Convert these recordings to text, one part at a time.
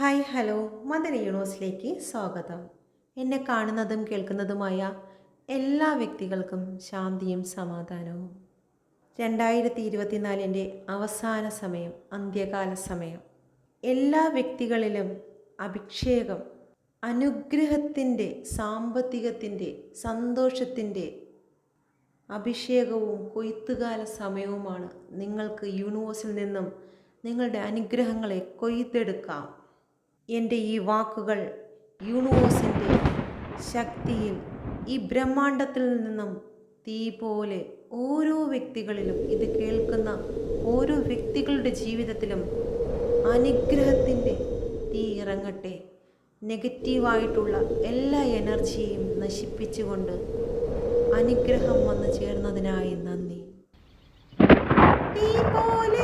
Hi hello. Mother യൂണിവേഴ്സിലേക്ക് സ്വാഗതം. എന്നെ കാണുന്നതും കേൾക്കുന്നതുമായ എല്ലാ വ്യക്തികൾക്കും ശാന്തിയും സമാധാനവും. രണ്ടായിരത്തി ഇരുപത്തിനാലിന്റെ അവസാന സമയം അന്ത്യകാല സമയം. എല്ലാ വ്യക്തികളിലും അഭിഷേകം അനുഗ്രഹത്തിന്റെ സാമ്പത്തികത്തിന്റെ സന്തോഷത്തിന്റെ അഭിഷേകവും കൊയ്ത്തുകാല സമയവുമാണ് നിങ്ങൾക്ക് യൂണിവേഴ്സിൽ നിന്നും നിങ്ങളുടെ അനുഗ്രഹങ്ങളെ കൊയ്തെടുക്കാം. എന്റെ ഈ വാക്കുകൾ യൂണിവേഴ്സിന്റെ ശക്തിയിൽ ഈ ബ്രഹ്മാണ്ടത്തിൽ നിന്നും തീ പോലെ ഓരോ വ്യക്തികളിലും ഇത് കേൾക്കുന്ന ഓരോ വ്യക്തികളുടെ ജീവിതത്തിലും അനുഗ്രഹത്തിന്റെ തീ ഇറങ്ങട്ടെ. നെഗറ്റീവായിട്ടുള്ള എല്ലാ എനർജിയും നശിപ്പിച്ചുകൊണ്ട് അനുഗ്രഹം വന്നു ചേർന്നതിനായി നന്ദി. തീ പോലെ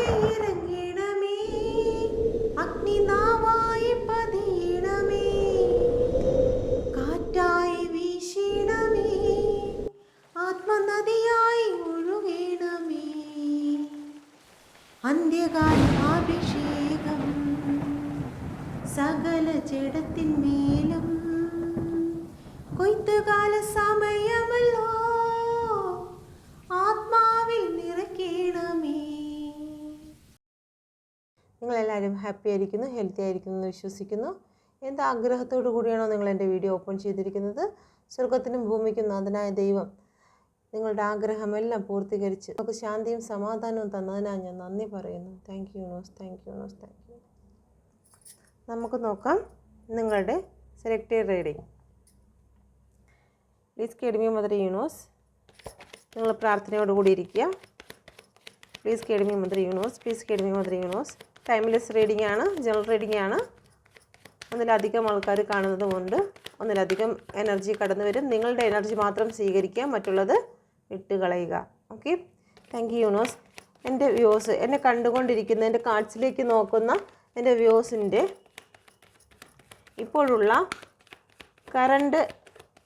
അന്ത്യകാല അഭിഷേകം സകല ജഡത്തിന്മേലും കൊയ്ത്തുകാല സമയമല്ലോ. ആത്മാവിൽ നിറക്കണമേ നിങ്ങൾ എല്ലാവരും ഹാപ്പി ആയിരിക്കുന്നു ഹെൽത്തി ആയിരിക്കുന്നു എന്ന് വിശ്വസിക്കുന്നു. എന്ത് ആഗ്രഹത്തോടു കൂടിയാണോ നിങ്ങൾ എന്റെ വീഡിയോ ഓപ്പൺ ചെയ്തിരിക്കുന്നത്? സ്വർഗത്തിനും ഭൂമിക്കും നാഥനായ ദൈവം. നിങ്ങളുടെ ആഗ്രഹമെല്ലാം പൂർത്തീകരിച്ച് നമുക്ക് ശാന്തിയും സമാധാനവും തന്നതിനാണ് ഞാൻ നന്ദി പറയുന്നു. Thank you nose thank you nose thank you നമുക്ക് നോക്കാം നിങ്ങളുടെ selected reading please card me mother universe നിങ്ങൾ പ്രാർത്ഥനയോടുകൂടി ഇരിക്കുക. Please card me mother universe please card me mother universe timeless reading ആണ് ജനറൽ റീഡിംഗ് ആണ്. ഒന്നിലധികം ആൾക്കാർ കാണുന്നതുമുണ്ട്. ഒന്നിലധികം എനർജി കടന്നു വരും നിങ്ങളുടെ എനർജി മാത്രം സ്വീകരിക്കുക. മറ്റുള്ളത് വിട്ടുകളയുക ഓക്കെ താങ്ക് യു യൂണോസ് എന്റെ വ്യൂസ് എന്നെ കണ്ടുകൊണ്ടിരിക്കുന്ന എന്റെ കാർഡ്സിലേക്ക് നോക്കുന്ന എന്റെ വ്യൂസിന്റെ ഇപ്പോഴുള്ള കറണ്ട്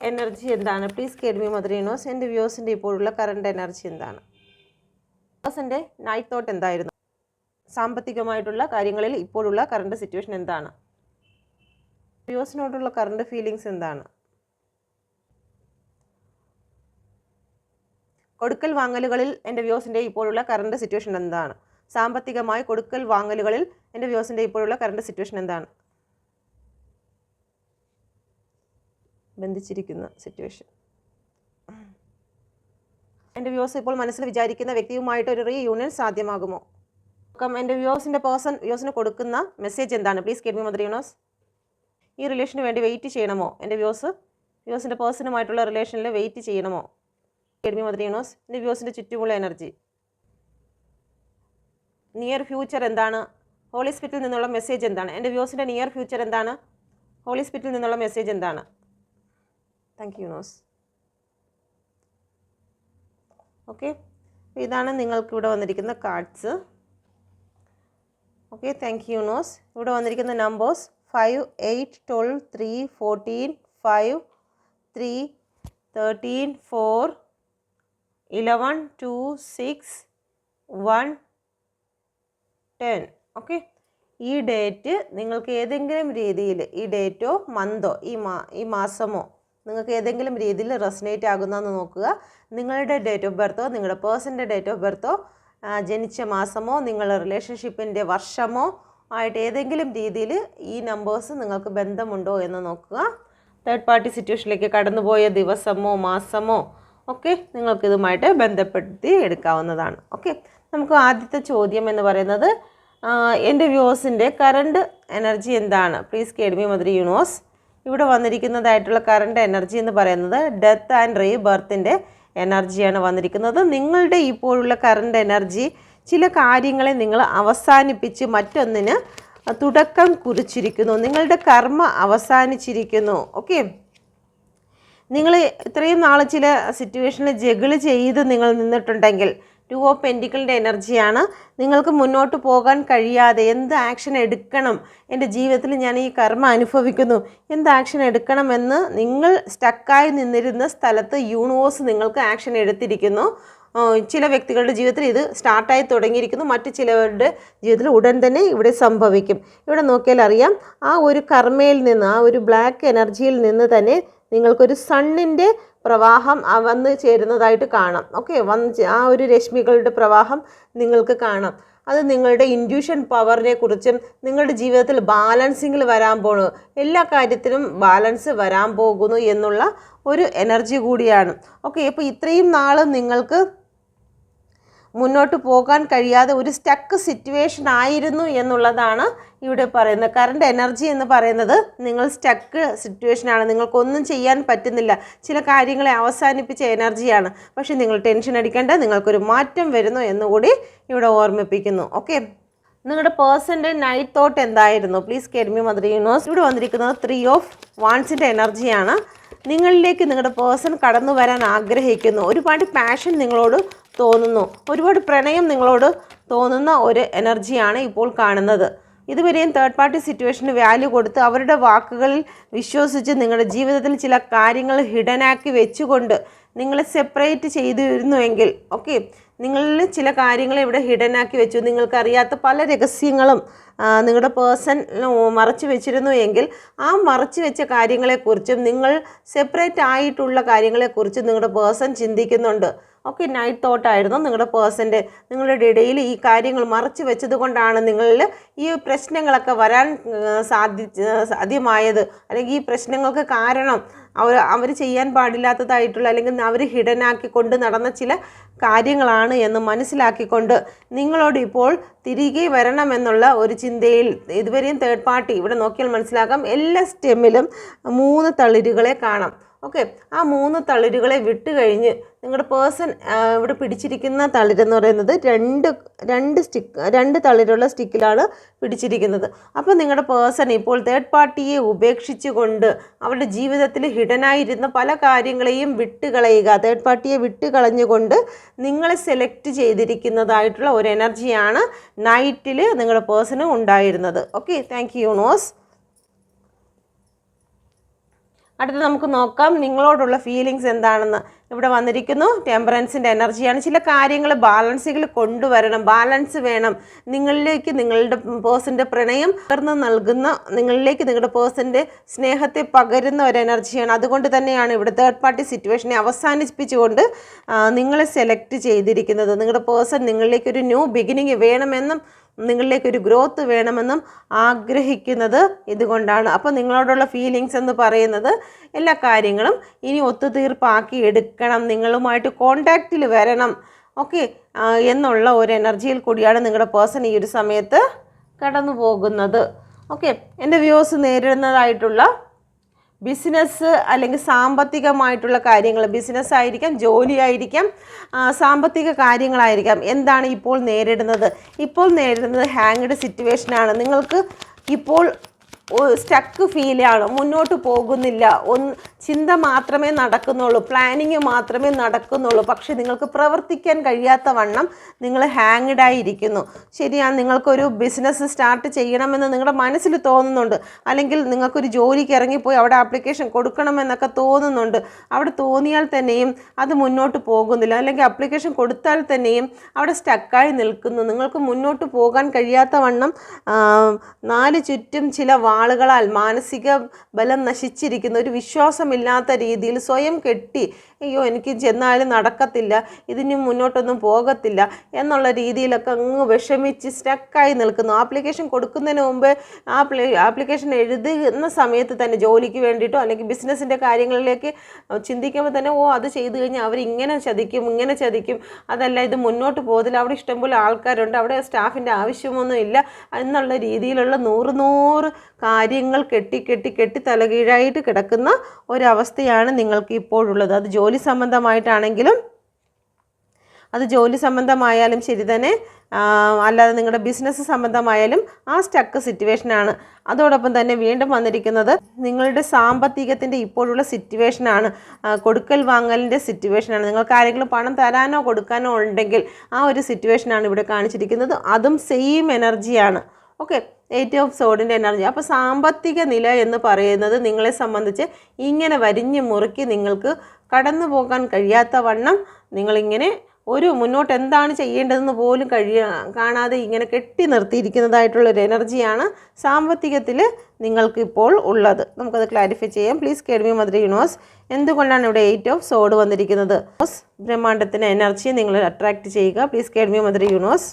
എനർജി എന്താണ്? പ്ലീസ് കേൾവി യൂണിവേഴ്സ് എന്റെ വ്യൂസിന്റെ ഇപ്പോഴുള്ള കറണ്ട് എനർജി എന്താണ്? വ്യൂസിന്റെ നൈറ്റ് തോട്ട് എന്തായിരുന്നു? സാമ്പത്തികമായിട്ടുള്ള കാര്യങ്ങളിൽ ഇപ്പോഴുള്ള കറണ്ട് സിറ്റുവേഷൻ എന്താണ്? വ്യൂസിനോടുള്ള കറണ്ട് ഫീലിങ്സ് എന്താണ്? കൊടുക്കൽ വാങ്ങലുകളിൽ എന്റെ വ്യൂസിന്റെ ഇപ്പോഴുള്ള കറണ്ട് സിറ്റുവേഷൻ എന്താണ്? സാമ്പത്തികമായി കൊടുക്കൽ വാങ്ങലുകളിൽ എന്റെ വ്യൂസിന്റെ ഇപ്പോഴുള്ള കറണ്ട് സിറ്റുവേഷൻ എന്താണ്? ബന്ധിച്ചിരിക്കുന്ന സിറ്റുവേഷൻ എന്റെ വ്യൂസ് ഇപ്പോൾ മനസ്സിൽ വിചാരിക്കുന്ന വ്യക്തിയുമായിട്ട് ഒരു റീ യൂണിയൻ സാധ്യമാകുമോ? നോക്കാം എന്റെ വ്യൂസിന്റെ പേഴ്സൺ വ്യൂസിന് കൊടുക്കുന്ന മെസ്സേജ് എന്താണ്? പ്ലീസ് മി മദർ യൂണോസ് ഈ റിലേഷന് വേണ്ടി വെയിറ്റ് ചെയ്യണമോ? എന്റെ വ്യൂസ് വ്യൂസിന്റെ പേഴ്സണുമായിട്ടുള്ള റിലേഷനിൽ വെയിറ്റ് ചെയ്യണമോ? കേട്ട് മി മദർ യൂണോസ് എന്റെ വ്യൂസിന്റെ ചുറ്റുമുള്ള എനർജി നിയർ ഫ്യൂച്ചർ എന്താണ്? ഹോളി ഹോളിസ്പിറ്റിൽ നിന്നുള്ള മെസ്സേജ് എന്താണ്? എന്റെ വ്യൂസിന്റെ നിയർ ഫ്യൂച്ചർ എന്താണ്? ഹോളി ഹോളിസ്പിറ്റിൽ നിന്നുള്ള മെസ്സേജ് എന്താണ്? താങ്ക് യു നോസ് ഓക്കെ ഇതാണ് നിങ്ങൾക്ക് ഇവിടെ വന്നിരിക്കുന്ന cards okay thank you nose ഇവിടെ വന്നിരിക്കുന്ന numbers five eight twelve three fourteen five three thirteen four eleven two six one ten okay ഈ ഡേറ്റ് നിങ്ങൾക്ക് ഏതെങ്കിലും രീതിയിൽ ഈ ഡേറ്റോ മന്തോ ഈ മാ ഈ മാസമോ നിങ്ങൾക്ക് ഏതെങ്കിലും രീതിയിൽ റെസനേറ്റ് ആകുന്നതെന്ന് നോക്കുക. നിങ്ങളുടെ ഡേറ്റ് ഓഫ് ബർത്തോ നിങ്ങളുടെ പേഴ്സന്റെ ഡേറ്റ് ഓഫ് ബർത്തോ ജനിച്ച മാസമോ നിങ്ങളുടെ റിലേഷൻഷിപ്പിന്റെ വർഷമോ ആയിട്ട് ഏതെങ്കിലും രീതിയിൽ ഈ നമ്പേഴ്സ് നിങ്ങൾക്ക് ബന്ധമുണ്ടോ എന്ന് നോക്കുക. തേർഡ് പാർട്ടി സിറ്റുവേഷനിലേക്ക് കടന്നുപോയ ദിവസമോ മാസമോ ഒക്കെ നിങ്ങൾക്കിതുമായിട്ട് ബന്ധപ്പെടുത്തി എടുക്കാവുന്നതാണ്. ഓക്കെ? നമുക്ക് ആദ്യത്തെ ചോദ്യം എന്ന് പറയുന്നത് എന്റെ വ്യൂവേഴ്സിന്റെ കറണ്ട് എനർജി എന്താണ്? Please card me mother universe. ഇവിടെ വന്നിരിക്കുന്നതായിട്ടുള്ള കറണ്ട് എനർജി എന്ന് പറയുന്നത് ഡെത്ത് ആൻഡ് റീ ബർത്തിന്റെ എനർജിയാണ് വന്നിരിക്കുന്നത്. നിങ്ങളുടെ ഇപ്പോഴുള്ള കറണ്ട് എനർജി ചില കാര്യങ്ങളെ നിങ്ങൾ അവസാനിപ്പിച്ച് മറ്റൊന്നിന് തുടക്കം കുറിച്ചിരിക്കുന്നു. നിങ്ങളുടെ കർമ്മ അവസാനിച്ചിരിക്കുന്നു. ഓക്കെ? നിങ്ങൾ ഇത്രയും നാൾ ചില സിറ്റുവേഷനിൽ ജഗിൾ ചെയ്ത് നിങ്ങൾ നിന്നിട്ടുണ്ടെങ്കിൽ ടു ഓഫ് പെന്റിക്കളുടെ എനർജിയാണ് നിങ്ങൾക്ക് മുന്നോട്ട് പോകാൻ കഴിയാതെ എന്ത് ആക്ഷൻ എടുക്കണം? എന്റെ ജീവിതത്തിൽ ഞാൻ ഈ കർമ്മ അനുഭവിക്കുന്നു. എന്ത് ആക്ഷൻ എടുക്കണമെന്ന് നിങ്ങൾ സ്റ്റക്കായി നിന്നിരുന്ന സ്ഥലത്ത് യൂണിവേഴ്സ് നിങ്ങൾക്ക് ആക്ഷൻ എടുത്തിരിക്കുന്നു. ചില വ്യക്തികളുടെ ജീവിതത്തിൽ ഇത് സ്റ്റാർട്ടായി തുടങ്ങിയിരിക്കുന്നു. മറ്റു ചിലവരുടെ ജീവിതത്തിൽ ഉടൻ തന്നെ ഇവിടെ സംഭവിക്കും. ഇവിടെ നോക്കിയാൽ അറിയാം ആ ഒരു കർമ്മയിൽ നിന്ന് ആ ഒരു ബ്ലാക്ക് എനർജിയിൽ നിന്ന് തന്നെ നിങ്ങൾക്കൊരു സണ്ണിന്റെ പ്രവാഹം വന്ന് ചേരുന്നതായിട്ട് കാണാം. ഓക്കെ വന്ന് ആ ഒരു രശ്മികളുടെ പ്രവാഹം നിങ്ങൾക്ക് കാണാം. അത് നിങ്ങളുടെ ഇൻഡ്യൂഷൻ പവറിനെ കുറിച്ചും നിങ്ങളുടെ ജീവിതത്തിൽ ബാലൻസിങ്ങിൽ വരാൻ പോണു. എല്ലാ കാര്യത്തിനും ബാലൻസ് വരാൻ പോകുന്നു എന്നുള്ള ഒരു എനർജി കൂടിയാണ്. ഓക്കെ അപ്പോൾ ഇത്രയും നാൾ നിങ്ങൾക്ക് മുന്നോട്ട് പോകാൻ കഴിയാതെ ഒരു സ്റ്റക്ക് സിറ്റുവേഷൻ ആയിരുന്നു എന്നുള്ളതാണ് ഇവിടെ പറയുന്നത്. കറണ്ട് എനർജി എന്ന് പറയുന്നത് നിങ്ങൾ സ്റ്റക്ക് സിറ്റുവേഷനാണ് നിങ്ങൾക്കൊന്നും ചെയ്യാൻ പറ്റുന്നില്ല. ചില കാര്യങ്ങളെ അവസാനിപ്പിച്ച എനർജിയാണ് പക്ഷേ നിങ്ങൾ ടെൻഷൻ അടിക്കേണ്ട നിങ്ങൾക്കൊരു മാറ്റം വരുന്നു എന്നുകൂടി ഇവിടെ ഓർമ്മിപ്പിക്കുന്നു. ഓക്കെ നിങ്ങളുടെ പേഴ്സന്റെ നൈറ്റ് തോട്ട് എന്തായിരുന്നു? Please card me mother universe ഇവിടെ വന്നിരിക്കുന്നത് ത്രീ ഓഫ് വാൺസിന്റെ എനർജിയാണ് നിങ്ങളിലേക്ക് നിങ്ങളുടെ പേഴ്സൺ കടന്നു വരാൻ ആഗ്രഹിക്കുന്നു. ഒരുപാട് പാഷൻ നിങ്ങളോട് തോന്നുന്നു. ഒരുപാട് പ്രണയം നിങ്ങളോട് തോന്നുന്ന ഒരു എനർജിയാണ് ഇപ്പോൾ കാണുന്നത്. ഇതുവരെയും തേർഡ് പാർട്ടി സിറ്റുവേഷന് വാല്യൂ കൊടുത്ത് അവരുടെ വാക്കുകളിൽ വിശ്വസിച്ച് നിങ്ങളുടെ ജീവിതത്തിൽ ചില കാര്യങ്ങൾ ഹിഡനാക്കി വെച്ചുകൊണ്ട് നിങ്ങളെ സെപ്പറേറ്റ് ചെയ്തിരുന്നുവെങ്കിൽ ഓക്കെ നിങ്ങളിൽ ചില കാര്യങ്ങൾ ഇവിടെ ഹിഡനാക്കി വെച്ചു. നിങ്ങൾക്കറിയാത്ത പല രഹസ്യങ്ങളും നിങ്ങളുടെ പേഴ്സൺ മറച്ചു വെച്ചിരുന്നു എങ്കിൽ ആ മറച്ചു വെച്ച കാര്യങ്ങളെക്കുറിച്ചും നിങ്ങൾ സെപ്പറേറ്റ് ആയിട്ടുള്ള കാര്യങ്ങളെക്കുറിച്ചും നിങ്ങളുടെ പേഴ്സൺ ചിന്തിക്കുന്നുണ്ട്. ഓക്കെ നൈറ്റ് തോട്ടായിരുന്നു നിങ്ങളുടെ പേഴ്സന്റെ നിങ്ങളുടെ ഇടയിൽ ഈ കാര്യങ്ങൾ മറച്ചു വെച്ചത് കൊണ്ടാണ് നിങ്ങളിൽ ഈ പ്രശ്നങ്ങളൊക്കെ വരാൻ സാധ്യ സാധി സാധ്യമായത്. അല്ലെങ്കിൽ ഈ പ്രശ്നങ്ങൾക്ക് കാരണം അവർ അവർ ചെയ്യാൻ പാടില്ലാത്തതായിട്ടുള്ള അല്ലെങ്കിൽ അവർ ഹിഡനാക്കി കൊണ്ട് നടന്ന ചില കാര്യങ്ങളാണ് എന്ന് മനസ്സിലാക്കിക്കൊണ്ട് നിങ്ങളോട് ഇപ്പോൾ തിരികെ വരണമെന്നുള്ള ഒരു ചിന്തയിൽ ഇതുവരെയും തേർഡ് പാർട്ടി ഇവിടെ നോക്കിയാൽ മനസ്സിലാക്കാം. എല്ലാ സ്റ്റെമ്മിലും മൂന്ന് തളിരുകളെ കാണാം. ഓക്കെ ആ മൂന്ന് തളിരുകളെ വിട്ട് കഴിഞ്ഞ് നിങ്ങളുടെ പേഴ്സൺ ഇവിടെ പിടിച്ചിരിക്കുന്ന തളിരെന്ന് പറയുന്നത് രണ്ട് രണ്ട് സ്റ്റിക്ക് രണ്ട് തളിരുള്ള സ്റ്റിക്കിലാണ് പിടിച്ചിരിക്കുന്നത്. അപ്പോൾ നിങ്ങളുടെ പേഴ്സൺ ഇപ്പോൾ തേർഡ് പാർട്ടിയെ ഉപേക്ഷിച്ചുകൊണ്ട് അവരുടെ ജീവിതത്തിൽ ഹിഡനായിരുന്ന പല കാര്യങ്ങളെയും വിട്ടുകളയുക തേർഡ് പാർട്ടിയെ വിട്ടുകളഞ്ഞുകൊണ്ട് നിങ്ങളെ സെലക്ട് ചെയ്തിരിക്കുന്നതായിട്ടുള്ള ഒരു എനർജിയാണ് നൈറ്റിൽ നിങ്ങളുടെ പേഴ്സണ് ഉണ്ടായിരുന്നത്. ഓക്കെ താങ്ക് യു യൂണോസ് അടുത്ത് നമുക്ക് നോക്കാം നിങ്ങളോടുള്ള ഫീലിങ്സ് എന്താണെന്ന്. ഇവിടെ വന്നിരിക്കുന്നു ടെമ്പറൻസിന്റെ എനർജിയാണ് ചില കാര്യങ്ങൾ ബാലൻസുകൾ കൊണ്ടുവരണം. ബാലൻസ് വേണം. നിങ്ങളിലേക്ക് നിങ്ങളുടെ പേഴ്സന്റെ പ്രണയം പകർന്ന് നൽകുന്ന നിങ്ങളിലേക്ക് നിങ്ങളുടെ പേഴ്സന്റെ സ്നേഹത്തെ പകരുന്ന ഒരു എനർജിയാണ് അതുകൊണ്ട് തന്നെയാണ് ഇവിടെ തേർഡ് പാർട്ടി സിറ്റുവേഷനെ അവസാനിപ്പിച്ചുകൊണ്ട് നിങ്ങളെ സെലക്ട് ചെയ്തിരിക്കുന്നത്. നിങ്ങളുടെ പേഴ്സൺ നിങ്ങളിലേക്ക് ഒരു ന്യൂ ബിഗിനിങ് വേണമെന്നും നിങ്ങളിലേക്ക് ഒരു ഗ്രോത്ത് വേണമെന്നും ആഗ്രഹിക്കുന്നത് ഇതുകൊണ്ടാണ്. അപ്പോൾ നിങ്ങളോടുള്ള ഫീലിങ്സ് എന്ന് പറയുന്നത് എല്ലാ കാര്യങ്ങളും ഇനി ഒത്തുതീർപ്പാക്കി എടുക്കണം. നിങ്ങളുമായിട്ട് കോണ്ടാക്റ്റിൽ വരണം. ഓക്കെ എന്നുള്ള ഒരു എനർജിയിൽ കൂടിയാണ് നിങ്ങളുടെ പേഴ്സൺ ഈ ഒരു സമയത്ത് കടന്നു പോകുന്നത് ഓക്കെ എന്റെ വ്യൂസ് നേരിടുന്നതായിട്ടുള്ള ബിസിനസ് അല്ലെങ്കിൽ സാമ്പത്തികമായിട്ടുള്ള കാര്യങ്ങൾ ബിസിനസ് ആയിരിക്കാം ജോലി ആയിരിക്കാം സാമ്പത്തിക കാര്യങ്ങളായിരിക്കാം. എന്താണ് ഇപ്പോൾ നേരിടുന്നത്? ഇപ്പോൾ നേരിടുന്നത് ഹാങ്ഡ് സിറ്റുവേഷനാണ് നിങ്ങൾക്ക് ഇപ്പോൾ സ്റ്റക്ക് ഫീലാണ് മുന്നോട്ട് പോകുന്നില്ല. ഒന്ന് ചിന്ത മാത്രമേ നടക്കുന്നുള്ളൂ പ്ലാനിങ് മാത്രമേ നടക്കുന്നുള്ളൂ. പക്ഷേ നിങ്ങൾക്ക് പ്രവർത്തിക്കാൻ കഴിയാത്ത വണ്ണം നിങ്ങൾ ഹാങ്ഡായിരിക്കുന്നു ശരിയാണ് നിങ്ങൾക്കൊരു ബിസിനസ് സ്റ്റാർട്ട് ചെയ്യണമെന്ന് നിങ്ങളുടെ മനസ്സിൽ തോന്നുന്നുണ്ട്. അല്ലെങ്കിൽ നിങ്ങൾക്കൊരു ജോലിക്ക് ഇറങ്ങിപ്പോയി അവിടെ ആപ്ലിക്കേഷൻ കൊടുക്കണമെന്നൊക്കെ തോന്നുന്നുണ്ട്. അവിടെ തോന്നിയാൽ തന്നെയും അത് മുന്നോട്ട് പോകുന്നില്ല. അല്ലെങ്കിൽ ആപ്ലിക്കേഷൻ കൊടുത്താൽ തന്നെയും അവിടെ സ്റ്റക്കായി നിൽക്കുന്നു. നിങ്ങൾക്ക് മുന്നോട്ട് പോകാൻ കഴിയാത്ത വണ്ണം നാല് ചുറ്റും ചില വാളുകളാൽ മാനസിക ബലം നശിച്ചിരിക്കുന്ന. ഒരു വിശ്വാസമില്ലാത്ത രീതിയിൽ സ്വയം കെട്ടി അയ്യോ എനിക്ക് ചെന്നാലും നടക്കത്തില്ല ഇതിന് മുന്നോട്ടൊന്നും പോകത്തില്ല എന്നുള്ള രീതിയിലൊക്കെ അങ്ങ് വിഷമിച്ച് സ്റ്റക്കായി നിൽക്കുന്നു. ആപ്ലിക്കേഷൻ കൊടുക്കുന്നതിന് മുമ്പ് ആ ആപ്ലിക്കേഷൻ എഴുതുന്ന സമയത്ത് തന്നെ ജോലിക്ക് വേണ്ടിയിട്ടോ അല്ലെങ്കിൽ ബിസിനസ്സിന്റെ കാര്യങ്ങളിലേക്ക് ചിന്തിക്കുമ്പോൾ തന്നെ ഓ അത് ചെയ്തു കഴിഞ്ഞാൽ അവർ ഇങ്ങനെ ചതിക്കും ഇങ്ങനെ ചതിക്കും അതല്ല ഇത് മുന്നോട്ട് പോകത്തില്ല അവിടെ ഇഷ്ടംപോലെ ആൾക്കാരുണ്ട് അവിടെ സ്റ്റാഫിന്റെ ആവശ്യമൊന്നും ഇല്ല എന്നുള്ള രീതിയിലുള്ള നൂറ് നൂറ് കാര്യങ്ങൾ കെട്ടി കെട്ടി കെട്ടി തലകീഴായിട്ട് കിടക്കുന്ന ഒരവസ്ഥയാണ് നിങ്ങൾക്ക് ഇപ്പോഴുള്ളത് അത് ജോലി സംബന്ധമായിട്ടാണെങ്കിലും അത് ജോലി സംബന്ധമായാലും ശരി തന്നെ അല്ലാതെ നിങ്ങളുടെ ബിസിനസ് സംബന്ധമായാലും ആ സ്റ്റക്ക് സിറ്റുവേഷനാണ് അതോടൊപ്പം തന്നെ വീണ്ടും വന്നിരിക്കുന്നത് നിങ്ങളുടെ സാമ്പത്തികത്തിന്റെ ഇപ്പോഴുള്ള സിറ്റുവേഷനാണ് കൊടുക്കൽ വാങ്ങലിന്റെ സിറ്റുവേഷനാണ് നിങ്ങൾക്ക് ആരെങ്കിലും പണം തരാനോ കൊടുക്കാനോ ഉണ്ടെങ്കിൽ ആ ഒരു സിറ്റുവേഷനാണ് ഇവിടെ കാണിച്ചിരിക്കുന്നത്. അതും സെയിം എനർജിയാണ് ഓക്കെ എയ്റ്റ് ഓഫ് സോഡിന്റെ എനർജി അപ്പോൾ സാമ്പത്തിക നില എന്ന് പറയുന്നത് നിങ്ങളെ സംബന്ധിച്ച് ഇങ്ങനെ വരിഞ്ഞ് മുറുക്കി നിങ്ങൾക്ക് കടന്നു പോകാൻ കഴിയാത്ത വണ്ണം നിങ്ങളിങ്ങനെ ഒരു മുന്നോട്ട് എന്താണ് ചെയ്യേണ്ടതെന്ന് പോലും കഴിയ കാണാതെ ഇങ്ങനെ കെട്ടി നിർത്തിയിരിക്കുന്നതായിട്ടുള്ളൊരു എനർജിയാണ് സാമ്പത്തികത്തിൽ നിങ്ങൾക്കിപ്പോൾ ഉള്ളത്. നമുക്കത് ക്ലാരിഫൈ ചെയ്യാം. പ്ലീസ് കേൾവി മദർ യൂണിവേഴ്സ് എന്തുകൊണ്ടാണ് ഇവിടെ എയ്റ്റ് ഓഫ് സോഡ് വന്നിരിക്കുന്നത്? ബ്രഹ്മാണ്ടത്തിന് എനർജി നിങ്ങൾ അട്രാക്റ്റ് ചെയ്യുക. പ്ലീസ് കേൾവി മദർ യൂണിവേഴ്സ്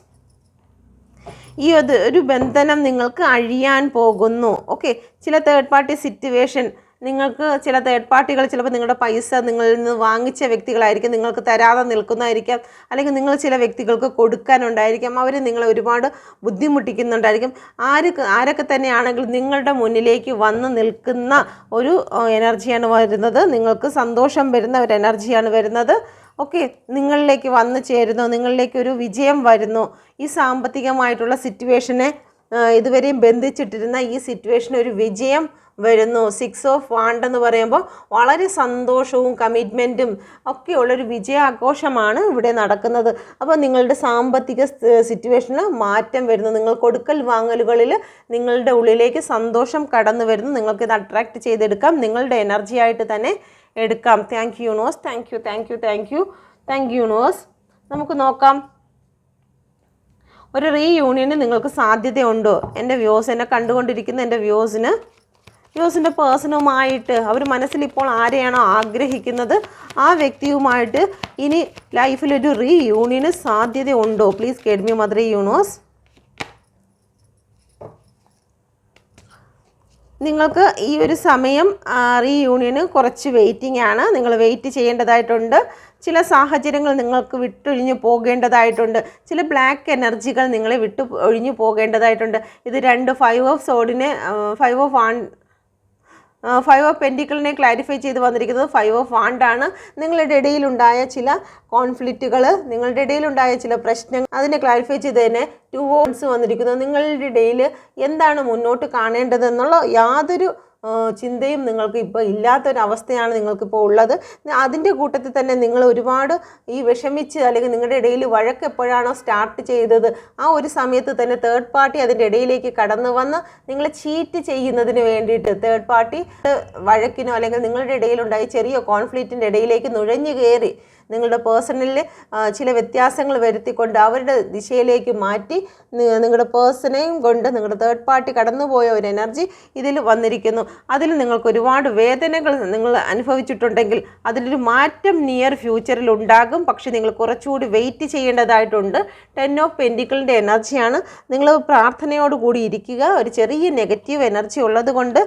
ഈ ഒരു ബന്ധനം നിങ്ങൾക്ക് അഴിയാൻ പോകുന്നു. ഓക്കെ ചില തേർഡ് പാർട്ടി സിറ്റുവേഷൻ നിങ്ങൾക്ക് ചില തേർഡ് പാർട്ടികൾ ചിലപ്പോൾ നിങ്ങളുടെ പൈസ നിങ്ങളിൽ നിന്ന് വാങ്ങിച്ച വ്യക്തികളായിരിക്കും നിങ്ങൾക്ക് തരാതെ നിൽക്കുന്നതായിരിക്കാം അല്ലെങ്കിൽ നിങ്ങൾ ചില വ്യക്തികൾക്ക് കൊടുക്കാനുണ്ടായിരിക്കാം അവർ നിങ്ങളെ ഒരുപാട് ബുദ്ധിമുട്ടിക്കുന്നുണ്ടായിരിക്കും. ആര് ആരൊക്കെ തന്നെയാണെങ്കിലും നിങ്ങളുടെ മുന്നിലേക്ക് വന്ന് നിൽക്കുന്ന ഒരു എനർജിയാണ് വരുന്നത്. നിങ്ങൾക്ക് സന്തോഷം വരുന്ന ഒരു എനർജിയാണ് വരുന്നത്. ഓക്കെ നിങ്ങളിലേക്ക് വന്നു ചേരുന്നു നിങ്ങളിലേക്ക് ഒരു വിജയം വരുന്നു. ഈ സാമ്പത്തികമായിട്ടുള്ള സിറ്റുവേഷനെ ഇതുവരെയും ബന്ധിച്ചിട്ടിരുന്ന ഈ സിറ്റുവേഷൻ ഒരു വിജയം വരുന്നു. സിക്സ് ഓഫ് വാണ്ട് എന്ന് പറയുമ്പോൾ വളരെ സന്തോഷവും കമ്മിറ്റ്മെന്റും ഒക്കെയുള്ളൊരു വിജയാഘോഷമാണ് ഇവിടെ നടക്കുന്നത്. അപ്പോൾ നിങ്ങളുടെ സാമ്പത്തിക സിറ്റുവേഷന് മാറ്റം വരുന്നു. നിങ്ങൾ കൊടുക്കൽ വാങ്ങലുകളിൽ നിങ്ങളുടെ ഉള്ളിലേക്ക് സന്തോഷം കടന്നു വരുന്നു. നിങ്ങൾക്കിത് അട്രാക്റ്റ് ചെയ്തെടുക്കാം. നിങ്ങളുടെ എനർജി ആയിട്ട് തന്നെ എടുക്കാം. Thank you nose thank you thank you thank you thank you nose നമുക്ക് നോക്കാം. ഒരു റീയൂണിയന് നിങ്ങൾക്ക് സാധ്യതയുണ്ടോ? എന്റെ വ്യൂസ് എന്നെ കണ്ടുകൊണ്ടിരിക്കുന്ന എന്റെ വ്യൂസിന് വ്യൂസിന്റെ പേഴ്സണുമായിട്ട് അവർ മനസ്സിൽ ഇപ്പോൾ ആരെയാണോ ആഗ്രഹിക്കുന്നത് ആ വ്യക്തിയുമായിട്ട് ഇനി ലൈഫിലൊരു റീ യൂണിയന് സാധ്യതയുണ്ടോ? പ്ലീസ് കേഡ്മി മദർ യൂണിവേഴ്സ് നിങ്ങൾക്ക് ഈ ഒരു സമയം റീയൂണിയന് കുറച്ച് വെയിറ്റിംഗ് ആണ്. നിങ്ങൾ വെയിറ്റ് ചെയ്യേണ്ടതായിട്ടുണ്ട്. ചില സാഹചര്യങ്ങൾ നിങ്ങൾക്ക് വിട്ടൊഴിഞ്ഞു പോകേണ്ടതായിട്ടുണ്ട്. ചില ബ്ലാക്ക് എനർജികൾ നിങ്ങളെ വിട്ടു ഒഴിഞ്ഞു പോകേണ്ടതായിട്ടുണ്ട്. ഇത് രണ്ട് five of സോഡിനെ five of one five of പെന്റിക്കിളിനെ clarify ചെയ്ത് വന്നിരിക്കുന്നത് ഫൈവ് ഓഫ് വാണ്ടാണ് നിങ്ങളുടെ ഇടയിലുണ്ടായ ചില കോൺഫ്ലിക്റ്റുകൾ നിങ്ങളുടെ ഇടയിലുണ്ടായ ചില പ്രശ്നങ്ങൾ അതിനെ ക്ലാരിഫൈ ചെയ്ത് തന്നെ ടു ഓൺസ് വന്നിരിക്കുന്നത് നിങ്ങളുടെ ഇടയിൽ എന്താണ് മുന്നോട്ട് കാണേണ്ടതെന്നുള്ള യാതൊരു ചിന്തയും നിങ്ങൾക്ക് ഇപ്പോൾ ഇല്ലാത്തൊരവസ്ഥയാണ് നിങ്ങൾക്കിപ്പോൾ ഉള്ളത്. അതിന്റെ കൂട്ടത്തിൽ തന്നെ നിങ്ങൾ ഒരുപാട് ഈ വിഷമിച്ച് അല്ലെങ്കിൽ നിങ്ങളുടെ ഇടയിൽ വഴക്ക് എപ്പോഴാണോ സ്റ്റാർട്ട് ചെയ്തത് ആ ഒരു സമയത്ത് തന്നെ തേർഡ് പാർട്ടി അതിന്റെ ഇടയിലേക്ക് കടന്നു വന്ന് നിങ്ങളെ ചീറ്റ് ചെയ്യുന്നതിന് വേണ്ടിയിട്ട് തേർഡ് പാർട്ടി വഴക്കിനോ അല്ലെങ്കിൽ നിങ്ങളുടെ ഇടയിലുണ്ടായ ചെറിയ കോൺഫ്ലിക്റ്റിന്റെ ഇടയിലേക്ക് നുഴഞ്ഞു കയറി. നിങ്ങളുടെ പേഴ്സണലിൽ ചില വ്യത്യാസങ്ങൾ വരുത്തിക്കൊണ്ട് അവരുടെ ദിശയിലേക്ക് മാറ്റി നിങ്ങളുടെ പേഴ്സണെയും കൊണ്ട് നിങ്ങളുടെ തേർഡ് പാർട്ടി കടന്നുപോയ ഒരു എനർജി ഇതിൽ വന്നിരിക്കുന്നു. അതിൽ നിങ്ങൾക്ക് ഒരുപാട് വേദനകൾ നിങ്ങൾ അനുഭവിച്ചിട്ടുണ്ടെങ്കിൽ അതിലൊരു മാറ്റം നിയർ ഫ്യൂച്ചറിൽ ഉണ്ടാകും. പക്ഷേ നിങ്ങൾ കുറച്ചുകൂടി വെയിറ്റ് ചെയ്യേണ്ടതായിട്ടുണ്ട്. ടെൻ ഓഫ് പെന്റിക്കിളിന്റെ എനർജിയാണ്. നിങ്ങൾ പ്രാർത്ഥനയോട് കൂടി ഇരിക്കുക. ഒരു ചെറിയ നെഗറ്റീവ് എനർജി ഉള്ളത് കൊണ്ട്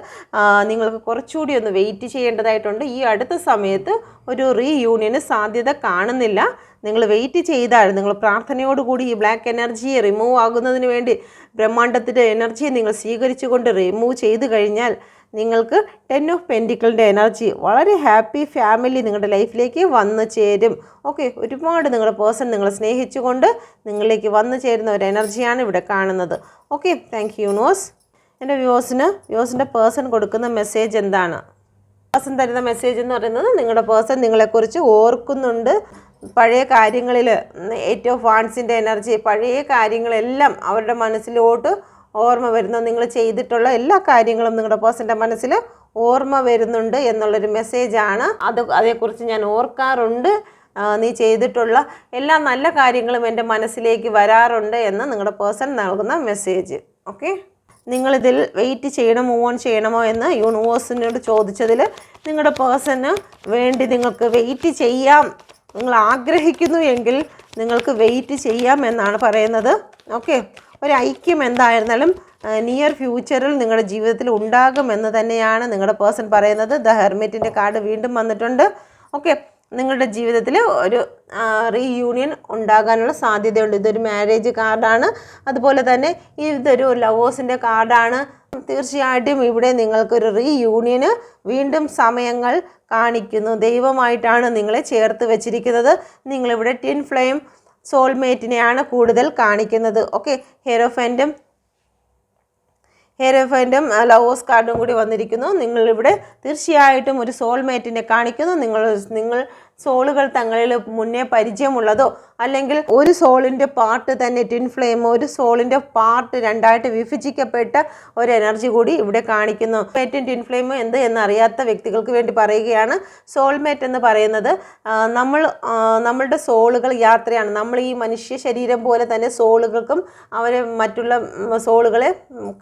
നിങ്ങൾക്ക് കുറച്ചുകൂടി ഒന്ന് വെയിറ്റ് ചെയ്യേണ്ടതായിട്ടുണ്ട്. ഈ അടുത്ത സമയത്ത് ഒരു റീയൂണിയന് സാധ്യത കാണുന്നില്ല. നിങ്ങൾ വെയിറ്റ് ചെയ്താൽ നിങ്ങൾ പ്രാർത്ഥനയോടുകൂടി ഈ ബ്ലാക്ക് എനർജിയെ റിമൂവ് ആകുന്നതിന് വേണ്ടി ബ്രഹ്മാണ്ടത്തിന്റെ എനർജിയെ നിങ്ങൾ സ്വീകരിച്ചുകൊണ്ട് റിമൂവ് ചെയ്ത് കഴിഞ്ഞാൽ നിങ്ങൾക്ക് ടെൻ ഓഫ് പെന്റിക്കിളിന്റെ എനർജി വളരെ ഹാപ്പി ഫാമിലി നിങ്ങളുടെ ലൈഫിലേക്ക് വന്നു ചേരും. ഓക്കെ ഒരുപാട് നിങ്ങളുടെ പേഴ്സൺ നിങ്ങളെ സ്നേഹിച്ചുകൊണ്ട് നിങ്ങളിലേക്ക് വന്നു ചേരുന്ന ഒരു എനർജിയാണ് ഇവിടെ കാണുന്നത്. ഓക്കെ താങ്ക് യു നോസ് എന്റെ വ്യൂസിന് വ്യൂസിന്റെ പേഴ്സൺ കൊടുക്കുന്ന മെസ്സേജ് എന്താണ്? പേഴ്സൺ തരുന്ന മെസ്സേജ് എന്ന് പറയുന്നത് നിങ്ങളുടെ പേഴ്സൺ നിങ്ങളെക്കുറിച്ച് ഓർക്കുന്നുണ്ട്. പഴയ കാര്യങ്ങളിൽ ഏറ്റവും ഫാൻസിന്റെ എനർജി പഴയ കാര്യങ്ങളെല്ലാം അവരുടെ മനസ്സിലോട്ട് ഓർമ്മ വരുന്നു. നിങ്ങൾ ചെയ്തിട്ടുള്ള എല്ലാ കാര്യങ്ങളും നിങ്ങളുടെ പേഴ്സന്റെ മനസ്സിൽ ഓർമ്മ വരുന്നുണ്ട് എന്നുള്ളൊരു മെസ്സേജാണ് അത് അതേക്കുറിച്ച് ഞാൻ ഓർക്കാറുണ്ട്. നീ ചെയ്തിട്ടുള്ള എല്ലാ നല്ല കാര്യങ്ങളും എന്റെ മനസ്സിലേക്ക് വരാറുണ്ട് എന്ന് നിങ്ങളുടെ പേഴ്സൺ നൽകുന്ന മെസ്സേജ് ഓക്കെ നിങ്ങളിതിൽ വെയിറ്റ് ചെയ്യണം മൂവ് ഓൺ ചെയ്യണമോ എന്ന് യൂണിവേഴ്സിനോട് ചോദിച്ചതിൽ നിങ്ങളുടെ പേഴ്സന് വേണ്ടി നിങ്ങൾക്ക് വെയിറ്റ് ചെയ്യാം. നിങ്ങൾ ആഗ്രഹിക്കുന്നു എങ്കിൽ നിങ്ങൾക്ക് വെയിറ്റ് ചെയ്യാം എന്നാണ് പറയുന്നത്. ഓക്കെ ഒരു ഐക്യം എന്തായിരുന്നാലും നിയർ ഫ്യൂച്ചറിൽ നിങ്ങളുടെ ജീവിതത്തിൽ ഉണ്ടാകുമെന്ന് തന്നെയാണ് നിങ്ങളുടെ പേഴ്സൺ പറയുന്നത്. ദ ഹെർമിറ്റിന്റെ കാർഡ് വീണ്ടും വന്നിട്ടുണ്ട്. ഓക്കെ നിങ്ങളുടെ ജീവിതത്തിൽ ഒരു റീയൂണിയൻ ഉണ്ടാകാനുള്ള സാധ്യതയുണ്ട്. ഇതൊരു മാരേജ് കാർഡാണ് അതുപോലെ തന്നെ ഇതൊരു ലവേഴ്സിന്റെ കാർഡാണ് തീർച്ചയായിട്ടും ഇവിടെ നിങ്ങൾക്കൊരു റീയൂണിയന് വീണ്ടും സമയങ്ങൾ കാണിക്കുന്നു. ദൈവമായിട്ടാണ് നിങ്ങളെ ചേർത്ത് വെച്ചിരിക്കുന്നത്. നിങ്ങളിവിടെ ടിൻ ഫ്ലെയിം സോൾമേറ്റിനെയാണ് കൂടുതൽ കാണിക്കുന്നത്. ഓക്കെ ഹെറോഫന്റും ഹെയർഫൈന്റും ലവോസ് കാർഡും കൂടി വന്നിരിക്കുന്നു. നിങ്ങളിവിടെ തീർച്ചയായിട്ടും ഒരു സോൾമേറ്റിനെ കാണിക്കുന്നു. നിങ്ങൾ നിങ്ങൾ സോളുകൾ തങ്ങളിൽ മുന്നേ പരിചയമുള്ളതോ അല്ലെങ്കിൽ ഒരു സോളിന്റെ പാർട്ട് തന്നെ ടിൻ ഫ്ലെയിം ഒരു സോളിന്റെ പാർട്ട് രണ്ടായിട്ട് വിഭജിക്കപ്പെട്ട ഒരു എനർജി കൂടി ഇവിടെ കാണിക്കുന്നു. മേറ്റും ടിൻ ഫ്ലെയിമും എന്ത് എന്നറിയാത്ത വ്യക്തികൾക്ക് വേണ്ടി പറയുകയാണ്. സോൾമേറ്റ് എന്ന് പറയുന്നത് നമ്മൾ നമ്മളുടെ സോളുകൾ യാത്രയാണ്. നമ്മൾ ഈ മനുഷ്യ ശരീരം പോലെ തന്നെ സോളുകൾക്കും അവരെ മറ്റുള്ള സോളുകളെ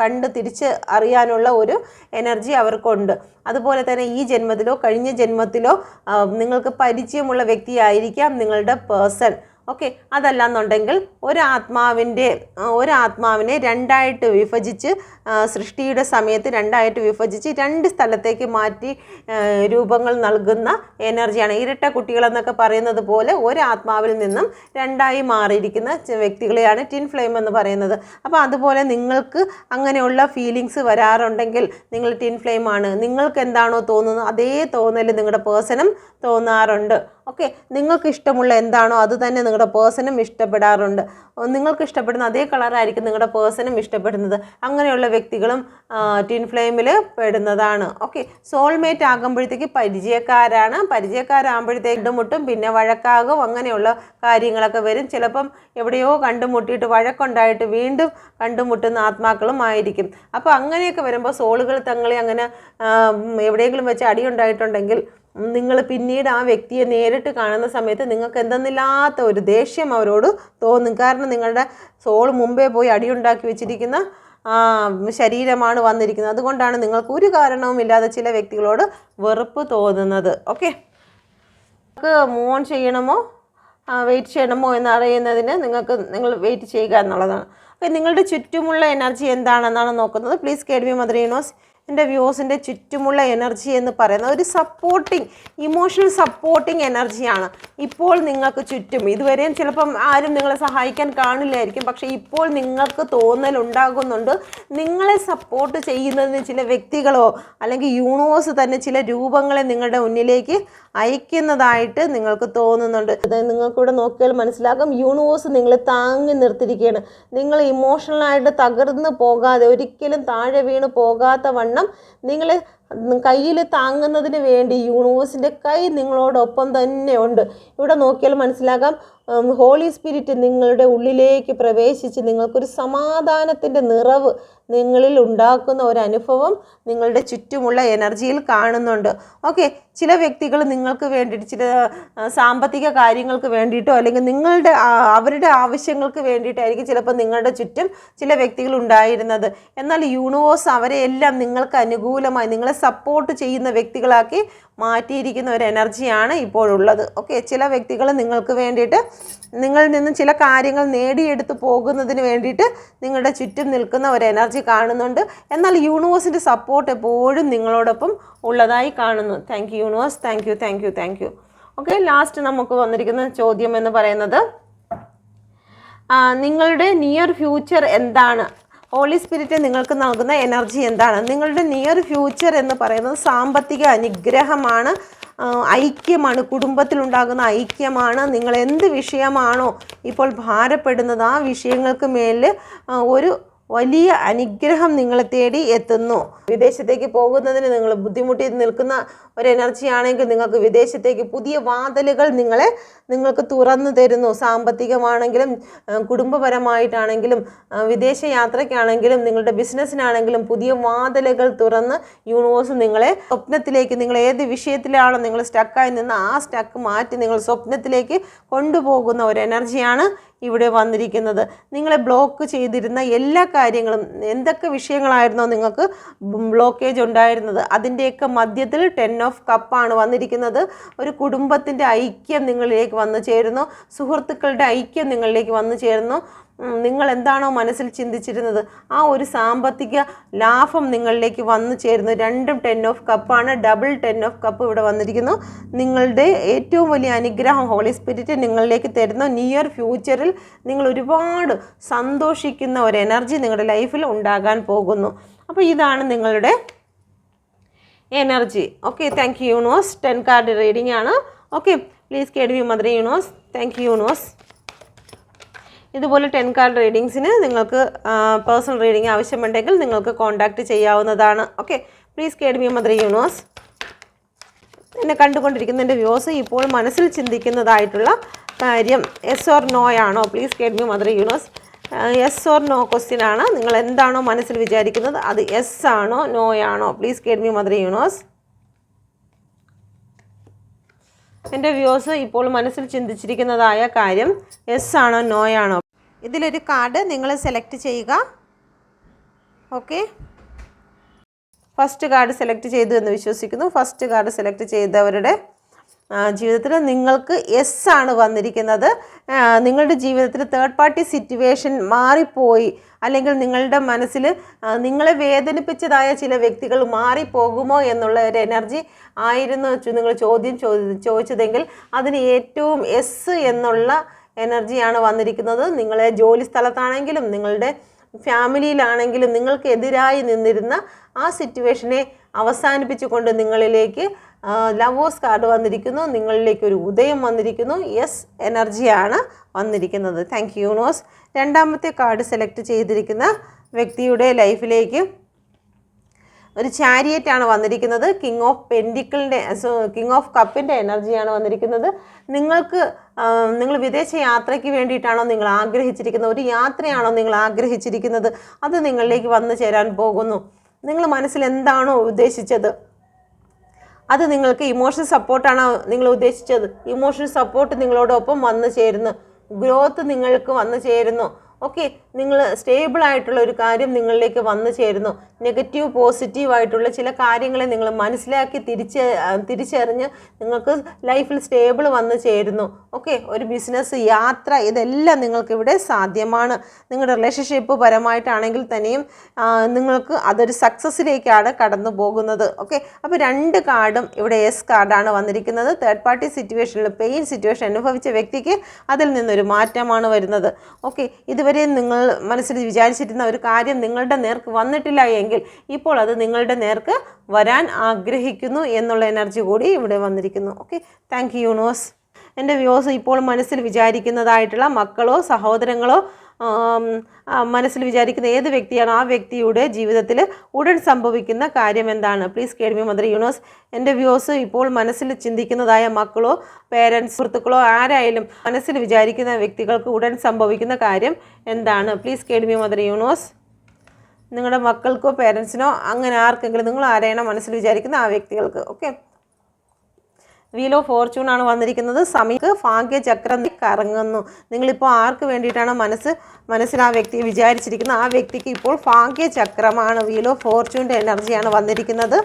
കണ്ട് തിരിച്ച് അറിയാനുള്ള ഒരു എനർജി അവർക്കുണ്ട്. അതുപോലെ തന്നെ ഈ ജന്മത്തിലോ കഴിഞ്ഞ ജന്മത്തിലോ നിങ്ങൾക്ക് നിങ്ങൾക്ക് പരിചയമുള്ള വ്യക്തിയായിരിക്കാം നിങ്ങളുടെ പേഴ്സൺ. ഓക്കെ അതല്ലാന്നുണ്ടെങ്കിൽ ഒരു ഒരാത്മാവിനെ രണ്ടായിട്ട് വിഭജിച്ച് സൃഷ്ടിയുടെ സമയത്ത് രണ്ടായിട്ട് വിഭജിച്ച് രണ്ട് സ്ഥലത്തേക്ക് മാറ്റി രൂപങ്ങൾ നൽകുന്ന എനർജിയാണ്. ഇരട്ട കുട്ടികളെന്നൊക്കെ പറയുന്നത് പോലെ ഒരാത്മാവിൽ നിന്നും രണ്ടായി മാറിയിരിക്കുന്ന വ്യക്തികളെയാണ് ടിൻ ഫ്ലെയിം എന്ന് പറയുന്നത്. അപ്പോൾ അതുപോലെ നിങ്ങൾക്ക് അങ്ങനെയുള്ള ഫീലിങ്സ് വരാറുണ്ടെങ്കിൽ നിങ്ങൾ ടിൻ ഫ്ലെയിം ആണ്. നിങ്ങൾക്ക് എന്താണോ തോന്നുന്നത് അതേ തോന്നൽ നിങ്ങളുടെ പേഴ്സണും തോന്നാറുണ്ട്. ഓക്കെ നിങ്ങൾക്ക് ഇഷ്ടമുള്ള എന്താണോ അത് തന്നെ നിങ്ങളുടെ പേഴ്സണും ഇഷ്ടപ്പെടാറുണ്ട്. നിങ്ങൾക്ക് ഇഷ്ടപ്പെടുന്ന അതേ കളറായിരിക്കും നിങ്ങളുടെ പേഴ്സണും ഇഷ്ടപ്പെടുന്നത്. അങ്ങനെയുള്ള വ്യക്തികളും ടിൻ ഫ്ലെയിമിൽ പെടുന്നതാണ്. ഓക്കെ സോൾമേറ്റ് ആകുമ്പോഴത്തേക്ക് പരിചയക്കാരാണ്. പരിചയക്കാരാകുമ്പോഴത്തേക്ക് ഇണ്ടുമുട്ടും പിന്നെ വഴക്കാകും അങ്ങനെയുള്ള കാര്യങ്ങളൊക്കെ വരും. ചിലപ്പം എവിടെയോ കണ്ടുമുട്ടിയിട്ട് വഴക്കുണ്ടായിട്ട് വീണ്ടും കണ്ടുമുട്ടുന്ന ആത്മാക്കളും ആയിരിക്കും. അപ്പോൾ അങ്ങനെയൊക്കെ വരുമ്പോൾ സോളുകൾ തങ്ങളെ അങ്ങനെ എവിടെയെങ്കിലും വെച്ച് അടിയുണ്ടായിട്ടുണ്ടെങ്കിൽ നിങ്ങൾ പിന്നീട് ആ വ്യക്തിയെ നേരിട്ട് കാണുന്ന സമയത്ത് നിങ്ങൾക്ക് എന്തെന്നില്ലാത്ത ഒരു ദേഷ്യം അവരോട് തോന്നും. കാരണം നിങ്ങളുടെ സോൾ മുമ്പേ പോയി അടിയുണ്ടാക്കി വെച്ചിരിക്കുന്ന ശരീരമാണ് വന്നിരിക്കുന്നത്. അതുകൊണ്ടാണ് നിങ്ങൾക്ക് ഒരു കാരണവും ഇല്ലാതെ ചില വ്യക്തികളോട് വെറുപ്പ് തോന്നുന്നത്. ഓക്കെ നിങ്ങൾക്ക് മൂവ് ഓൺ ചെയ്യണമോ വെയിറ്റ് ചെയ്യണമോ എന്നറിയുന്നതിന് നിങ്ങൾക്ക് നിങ്ങൾ വെയിറ്റ് ചെയ്യുക എന്നുള്ളതാണ്. അപ്പോൾ നിങ്ങളുടെ ചുറ്റുമുള്ള എനർജി എന്താണെന്നാണ് നോക്കുന്നത്. പ്ലീസ് കേഡ്വി മദർ യൂണോസ് എന്റെ വ്യൂസിന്റെ ചുറ്റുമുള്ള എനർജി എന്ന് പറയുന്നത് ഒരു സപ്പോർട്ടിങ് ഇമോഷണൽ സപ്പോർട്ടിങ് എനർജിയാണ് ഇപ്പോൾ നിങ്ങൾക്ക് ചുറ്റും ഇതുവരെയും ചിലപ്പം ആരും നിങ്ങളെ സഹായിക്കാൻ കാണില്ലായിരിക്കും പക്ഷേ ഇപ്പോൾ നിങ്ങൾക്ക് തോന്നലുണ്ടാകുന്നുണ്ട് നിങ്ങളെ സപ്പോർട്ട് ചെയ്യുന്നതിന് ചില വ്യക്തികളോ അല്ലെങ്കിൽ യൂണിവേഴ്സ് തന്നെ ചില രൂപങ്ങളെ നിങ്ങളുടെ മുന്നിലേക്ക് അയക്കുന്നതായിട്ട് നിങ്ങൾക്ക് തോന്നുന്നുണ്ട്. അത് നിങ്ങൾക്കിവിടെ നോക്കിയാൽ മനസ്സിലാകും യൂണിവേഴ്സ് നിങ്ങളെ താങ്ങി നിർത്തിയിരിക്കുകയാണ്. നിങ്ങൾ ഇമോഷണലായിട്ട് തകർന്നു പോകാതെ ഒരിക്കലും താഴെ വീണ് പോകാത്ത വണ്ണം നിങ്ങളെ കയ്യിൽ താങ്ങുന്നതിന് വേണ്ടി യൂണിവേഴ്സിന്റെ കൈ നിങ്ങളോടൊപ്പം തന്നെ ഉണ്ട്. ഇവിടെ നോക്കിയാൽ മനസ്സിലാകാം. ഹോളി സ്പിരിറ്റ് നിങ്ങളുടെ ഉള്ളിലേക്ക് പ്രവേശിച്ച് നിങ്ങൾക്കൊരു സമാധാനത്തിന്റെ നിറവ് നിങ്ങളിൽ ഉണ്ടാക്കുന്ന ഒരു അനുഭവം നിങ്ങളുടെ ചുറ്റുമുള്ള എനർജിയിൽ കാണുന്നുണ്ട്. ഓക്കെ ചില വ്യക്തികൾ നിങ്ങൾക്ക് വേണ്ടിയിട്ട് ചില സാമ്പത്തിക കാര്യങ്ങൾക്ക് വേണ്ടിയിട്ടോ അല്ലെങ്കിൽ നിങ്ങളുടെ അവരുടെ ആവശ്യങ്ങൾക്ക് വേണ്ടിയിട്ടായിരിക്കും ചിലപ്പോൾ നിങ്ങളുടെ ചുറ്റും ചില വ്യക്തികൾ ഉണ്ടായിരുന്നത്. എന്നാൽ യൂണിവേഴ്സ് അവരെ എല്ലാം നിങ്ങൾക്ക് അനുകൂലമായി നിങ്ങളെ സപ്പോർട്ട് ചെയ്യുന്ന വ്യക്തികളാക്കി മാറ്റിയിരിക്കുന്ന ഒരു എനർജിയാണ് ഇപ്പോഴുള്ളത്. ഓക്കെ ചില വ്യക്തികൾ നിങ്ങൾക്ക് വേണ്ടിയിട്ട് നിങ്ങളിൽ നിന്നും ചില കാര്യങ്ങൾ നേടിയെടുത്ത് പോകുന്നതിന് വേണ്ടിയിട്ട് നിങ്ങളുടെ ചുറ്റും നിൽക്കുന്ന ഒരു എനർജി കാണുന്നുണ്ട്. എന്നാൽ യൂണിവേഴ്സിന്റെ സപ്പോർട്ട് എപ്പോഴും നിങ്ങളോടൊപ്പം ഉള്ളതായി കാണുന്നു. Thank you universe thank you thank you thank you okay last നമുക്ക് വന്നിരിക്കുന്ന ചോദ്യം എന്ന് പറയുന്നത് നിങ്ങളുടെ നിയർ ഫ്യൂച്ചർ എന്താണ്? ഹോളി സ്പിരിറ്റ് നിങ്ങൾക്ക് നൽകുന്ന എനർജി എന്താണ്? നിങ്ങളുടെ നിയർ ഫ്യൂച്ചർ എന്ന് പറയുന്നത് സാമ്പത്തിക അനുഗ്രഹമാണ്. ഐക്യമാണ്. കുടുംബത്തിലുണ്ടാകുന്ന ഐക്യമാണ്. നിങ്ങൾ എന്ത് വിഷയമാണോ ഇപ്പോൾ ഭാരപ്പെടുന്നത് ആ വിഷയങ്ങൾക്ക് മേലിൽ ഒരു വലിയ അനുഗ്രഹം നിങ്ങളെ തേടി എത്തുന്നു. വിദേശത്തേക്ക് പോകുന്നതിന് നിങ്ങൾ ബുദ്ധിമുട്ടി നിൽക്കുന്ന ഒരു എനർജിയാണെങ്കിൽ നിങ്ങൾക്ക് വിദേശത്തേക്ക് പുതിയ വാതിലുകൾ നിങ്ങളെ നിങ്ങൾക്ക് തുറന്നു തരുന്നു. സാമ്പത്തികമാണെങ്കിലും കുടുംബപരമായിട്ടാണെങ്കിലും വിദേശ യാത്രയ്ക്കാണെങ്കിലും നിങ്ങളുടെ ബിസിനസ്സിനാണെങ്കിലും പുതിയ വാതിലുകൾ തുറന്ന് യൂണിവേഴ്സ് നിങ്ങളെ സ്വപ്നത്തിലേക്ക് നിങ്ങൾ ഏത് വിഷയത്തിലാണോ നിങ്ങൾ സ്റ്റക്കായി നിന്ന് ആ സ്റ്റക്ക് മാറ്റി നിങ്ങൾ സ്വപ്നത്തിലേക്ക് കൊണ്ടുപോകുന്ന ഒരു എനർജിയാണ് ഇവിടെ വന്നിരിക്കുന്നത്. നിങ്ങളെ ബ്ലോക്ക് ചെയ്തിരുന്ന എല്ലാ കാര്യങ്ങളും എന്തൊക്കെ വിഷയങ്ങളായിരുന്നോ നിങ്ങൾക്ക് ബ്ലോക്കേജ് ഉണ്ടായിരുന്നത്? അതിന്റെയൊക്കെ മധ്യത്തിൽ ടെൻ ഓഫ് കപ്പാണ് വന്നിരിക്കുന്നത്. ഒരു കുടുംബത്തിന്റെ ഐക്യം നിങ്ങളിലേക്ക് വന്നു ചേരുന്നു. സുഹൃത്തുക്കളുടെ ഐക്യം നിങ്ങളിലേക്ക് വന്നു ചേരുന്നു. നിങ്ങൾ എന്താണോ മനസ്സിൽ ചിന്തിച്ചിരുന്നത് ആ ഒരു സാമ്പത്തിക ലാഭം നിങ്ങളിലേക്ക് വന്നു ചേരുന്നു. രണ്ടും ടെൻ ഓഫ് കപ്പാണ് ഡബിൾ ടെൻ ഓഫ് കപ്പ് ഇവിടെ വന്നിരിക്കുന്നു. നിങ്ങളുടെ ഏറ്റവും വലിയ അനുഗ്രഹം ഹോളി സ്പിരിറ്റ് നിങ്ങളിലേക്ക് തരുന്ന. നിയർ ഫ്യൂച്ചറിൽ നിങ്ങൾ ഒരുപാട് സന്തോഷിക്കുന്ന ഒരു എനർജി നിങ്ങളുടെ ലൈഫിൽ ഉണ്ടാകാൻ പോകുന്നു. അപ്പോൾ ഇതാണ് നിങ്ങളുടെ energy okay thank you universe ten card reading ആണ്. Okay please card we mother universe thank you universe ഇതുപോലെ ടെൻ കാർഡ് റീഡിങ്സിന് നിങ്ങൾക്ക് പേഴ്സണൽ റീഡിംഗ് ആവശ്യമുണ്ടെങ്കിൽ നിങ്ങൾക്ക് കോൺടാക്റ്റ് ചെയ്യാവുന്നതാണ്. Okay please card me mother universe. എന്നെ കണ്ടുകൊണ്ടിരിക്കുന്ന എന്റെ വ്യൂസ് ഇപ്പോൾ മനസ്സിൽ ചിന്തിക്കുന്നതായിട്ടുള്ള കാര്യം എസ് ഓർ നോ ആണോ? Please card me mother universe. Yes or no question ആണ്. നിങ്ങൾ എന്താണോ മനസ്സിൽ വിചാരിക്കുന്നത് അത് എസ് ആണോ നോ ആണോ? Please card me mother universe. എന്റെ വ്യൂസ് ഇപ്പോൾ മനസ്സിൽ ചിന്തിച്ചിരിക്കുന്നതായ കാര്യം എസ് ആണോ നോ ആണോ? ഇതിലൊരു കാർഡ് നിങ്ങൾ സെലക്ട് ചെയ്യുക. ഓക്കെ. ഫസ്റ്റ് കാർഡ് സെലക്ട് ചെയ്തു എന്ന് വിശ്വസിക്കുന്നു. ഫസ്റ്റ് കാർഡ് സെലക്ട് ചെയ്തവരുടെ ജീവിതത്തിൽ നിങ്ങൾക്ക് എസ് ആണ് വന്നിരിക്കുന്നത്. നിങ്ങളുടെ ജീവിതത്തിൽ തേർഡ് പാർട്ടി സിറ്റുവേഷൻ മാറിപ്പോയി. അല്ലെങ്കിൽ നിങ്ങളുടെ മനസ്സിൽ നിങ്ങളെ വേദനിപ്പിച്ചതായ ചില വ്യക്തികൾ മാറിപ്പോകുമോ എന്നുള്ള ഒരു എനർജി ആയിരുന്നു നിങ്ങൾ ചോദ്യം ചോദി ചോദിച്ചതെങ്കിൽ അതിന് ഏറ്റവും എസ് എന്നുള്ള എനർജിയാണ് വന്നിരിക്കുന്നത്. നിങ്ങളെ ജോലി സ്ഥലത്താണെങ്കിലും നിങ്ങളുടെ ഫാമിലിയിലാണെങ്കിലും നിങ്ങൾക്ക് എതിരായി നിന്നിരുന്ന ആ സിറ്റുവേഷനെ അവസാനിപ്പിച്ചുകൊണ്ട് നിങ്ങളിലേക്ക് ലവേഴ്സ് കാർഡ് വന്നിരിക്കുന്നു. നിങ്ങളിലേക്ക് ഒരു ഉദയം വന്നിരിക്കുന്നു. യെസ് എനർജിയാണ് വന്നിരിക്കുന്നത്. താങ്ക് യു യൂണിവേഴ്സ് രണ്ടാമത്തെ കാർഡ് സെലക്ട് ചെയ്തിരിക്കുന്ന വ്യക്തിയുടെ ലൈഫിലേക്ക് ഒരു ചാരിയറ്റ് ആണ് വന്നിരിക്കുന്നത്. കിങ് ഓഫ് പെൻഡിക്കിളിന്റെ കിങ് ഓഫ് കപ്പിന്റെ എനർജിയാണ് വന്നിരിക്കുന്നത്. നിങ്ങൾക്ക് നിങ്ങൾ വിദേശ യാത്രയ്ക്ക് വേണ്ടിയിട്ടാണോ നിങ്ങൾ ആഗ്രഹിച്ചിരിക്കുന്നത്? ഒരു യാത്രയാണോ നിങ്ങൾ ആഗ്രഹിച്ചിരിക്കുന്നത്? അത് നിങ്ങളിലേക്ക് വന്നു ചേരാൻ പോകുന്നു. നിങ്ങൾ മനസ്സിൽ എന്താണോ ഉദ്ദേശിച്ചത്? അത് നിങ്ങൾക്ക് ഇമോഷണൽ സപ്പോർട്ടാണ് നിങ്ങൾ ഉദ്ദേശിച്ചത്? ഇമോഷണൽ സപ്പോർട്ട് നിങ്ങളോടൊപ്പം വന്നു ചേരുന്നു. ഗ്രോത്ത് നിങ്ങൾക്ക് വന്നു ചേരുന്നു. ഓക്കെ നിങ്ങൾ സ്റ്റേബിൾ ആയിട്ടുള്ള ഒരു കാര്യം നിങ്ങളിലേക്ക് വന്നു ചേരുന്നു. നെഗറ്റീവ് പോസിറ്റീവ് ആയിട്ടുള്ള ചില കാര്യങ്ങളെ നിങ്ങൾ മനസ്സിലാക്കി തിരിച്ച് തിരിച്ചറിഞ്ഞ് നിങ്ങൾക്ക് ലൈഫിൽ സ്റ്റേബിൾ വന്നു ചേരുന്നു. ഓക്കെ ഒരു ബിസിനസ് യാത്ര ഇതെല്ലാം നിങ്ങൾക്ക് ഇവിടെ സാധ്യമാണ്. നിങ്ങളുടെ റിലേഷൻഷിപ്പ് പരമായിട്ടാണെങ്കിൽ തന്നെയും നിങ്ങൾക്ക് അതൊരു സക്സസ്സിലേക്കാണ് കടന്നു പോകുന്നത്. ഓക്കെ അപ്പോൾ രണ്ട് കാർഡും ഇവിടെ എസ് കാർഡാണ് വന്നിരിക്കുന്നത്. തേർഡ് പാർട്ടി സിറ്റുവേഷനിൽ പെയിൻ സിറ്റുവേഷൻ അനുഭവിച്ച വ്യക്തിക്ക് അതിൽ നിന്നൊരു മാറ്റമാണ് വരുന്നത്. ഓക്കെ ഇതുവരെ നിങ്ങൾ മനസ്സിൽ വിചാരിച്ചിരുന്ന ഒരു കാര്യം നിങ്ങളുടെ നേർക്ക് വന്നിട്ടില്ല എങ്കിൽ ഇപ്പോൾ അത് നിങ്ങളുടെ നേർക്ക് വരാൻ ആഗ്രഹിക്കുന്നു എന്നുള്ള എനർജി കൂടി ഇവിടെ വന്നിരിക്കുന്നു. ഓക്കെ താങ്ക് യു യൂണിവേഴ്സ് എന്റെ വ്യൂസ് ഇപ്പോൾ മനസ്സിൽ വിചാരിക്കുന്നതായിട്ടുള്ള മക്കളോ സഹോദരങ്ങളോ മനസ്സിൽ വിചാരിക്കുന്ന ഏത് വ്യക്തിയാണ് ആ വ്യക്തിയുടെ ജീവിതത്തിൽ ഉടൻ സംഭവിക്കുന്ന കാര്യം എന്താണ്? പ്ലീസ് കേൾവി മദർ യൂണോസ് എന്റെ വ്യൂസ് ഇപ്പോൾ മനസ്സിൽ ചിന്തിക്കുന്നതായ മക്കളോ പേരൻസ് സുഹൃത്തുക്കളോ ആരായാലും മനസ്സിൽ വിചാരിക്കുന്ന വ്യക്തികൾക്ക് ഉടൻ സംഭവിക്കുന്ന കാര്യം എന്താണ്? പ്ലീസ് കേൾവി മദർ യൂണോസ് നിങ്ങളുടെ മക്കൾക്കോ പേരൻസിനോ അങ്ങനെ ആർക്കെങ്കിലും നിങ്ങൾ ആരെയാണോ മനസ്സിൽ വിചാരിക്കുന്ന ആ വ്യക്തികൾക്ക് ഓക്കെ വീൽ ഓഫ് ഫോർച്യൂൺ ആണ് വന്നിരിക്കുന്നത്. സമയത്ത് ഭാഗ്യചക്രം കറങ്ങുന്നു. നിങ്ങളിപ്പോൾ ആർക്ക് വേണ്ടിയിട്ടാണ് മനസ്സ് മനസ്സിൽ ആ വ്യക്തി വിചാരിച്ചിരിക്കുന്നത്? ആ വ്യക്തിക്ക് ഇപ്പോൾ ഭാഗ്യചക്രമാണ് വീൽ ഓഫ് ഫോർച്യൂണിന്റെ എനർജിയാണ് വന്നിരിക്കുന്നത്.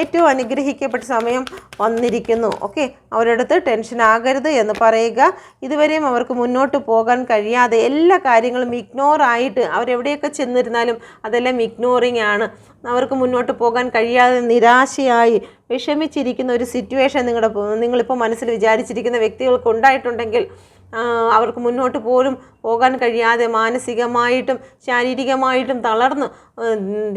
ഏറ്റവും അനുഗ്രഹിക്കപ്പെട്ട സമയം വന്നിരിക്കുന്നു. ഓക്കെ അവരടുത്ത് ടെൻഷൻ ആകരുത് എന്ന് പറയുക. ഇതുവരെയും അവർക്ക് മുന്നോട്ട് പോകാൻ കഴിയാതെ എല്ലാ കാര്യങ്ങളും ഇഗ്നോർ ആയിട്ട് അവരെവിടെയൊക്കെ ചെന്നിരുന്നാലും അതെല്ലാം ഇഗ്നോറിങ് ആണ്. അവർക്ക് മുന്നോട്ട് പോകാൻ കഴിയാതെ നിരാശയായി വിഷമിച്ചിരിക്കുന്ന ഒരു സിറ്റുവേഷൻ നിങ്ങളുടെ നിങ്ങളിപ്പോൾ മനസ്സിൽ വിചാരിച്ചിരിക്കുന്ന വ്യക്തികൾക്ക് ഉണ്ടായിട്ടുണ്ടെങ്കിൽ അവർക്ക് മുന്നോട്ട് പോലും പോകാൻ കഴിയാതെ മാനസികമായിട്ടും ശാരീരികമായിട്ടും തളർന്ന്